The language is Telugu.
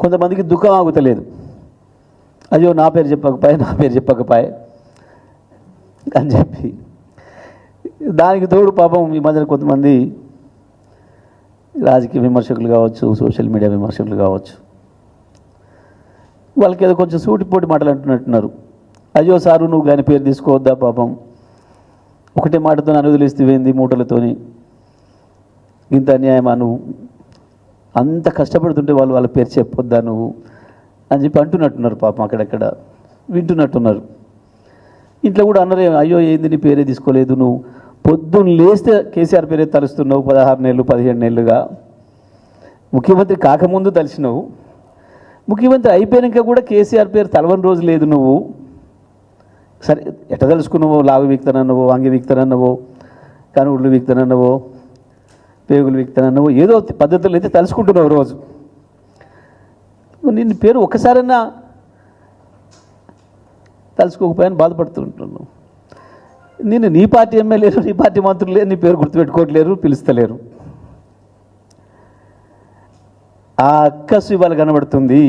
కొంతమందికి దుఃఖం ఆగుతలేదు. అయ్యో నా పేరు చెప్పకపోయే నా పేరు చెప్పకపోయే అని చెప్పి. దానికి తోడు పాపం ఈ మధ్యన కొంతమంది రాజకీయ విమర్శకులు కావచ్చు సోషల్ మీడియా విమర్శకులు కావచ్చు. వాళ్ళకి ఏదో కొంచెం సూటిపోటి మాటలు అంటున్నట్టున్నారు. అయ్యో సారు నువ్వు కానీ పేరు తీసుకోవద్దా పాపం? ఒకటే మాటతో నన్ను వదిలేస్తేవేంది మూటలతోని? ఇంత అన్యాయమా నువ్వు? అంత కష్టపడుతుంటే వాళ్ళు వాళ్ళ పేరు చెప్పొద్దా నువ్వు? అని చెప్పి అంటున్నట్టున్నారు పాపం అక్కడక్కడ. వింటున్నట్టున్నారు. ఇంట్లో కూడా అన్నరే అయ్యో ఏంది నీ పేరే తీసుకోలేదు నువ్వు? పొద్దున్న లేస్తే కేసీఆర్ పేరే తలుస్తున్నావు పదహారు నెలలు పదిహేడు నెలలుగా. ముఖ్యమంత్రి కాకముందు తలిసినావు ముఖ్యమంత్రి అయిపోయాక కూడా కేసీఆర్ పేరు తలవని రోజు లేదు నువ్వు. సరే ఎట్ట తెలుసుకున్నావో? లావు వీక్తానన్నావో? అంగి వీక్తానన్నావో? కనుగుడ్లు వీక్తానన్నావో? పేగులు వీక్తానన్నావో ఏదో పద్ధతులు అయితే తలుసుకుంటున్నావు రోజు. నిన్ను పేరు ఒక్కసారైనా తలుసుకోకపోయాని బాధపడుతుంటున్నావు. నేను నీ పార్టీ ఎమ్మెల్యేలు నీ పార్టీ మంత్రులే నీ పేరు గుర్తుపెట్టుకోవట్లేరు పిలుస్తలేరు. ఆ అక్కసు ఇవాళ కనబడుతుంది.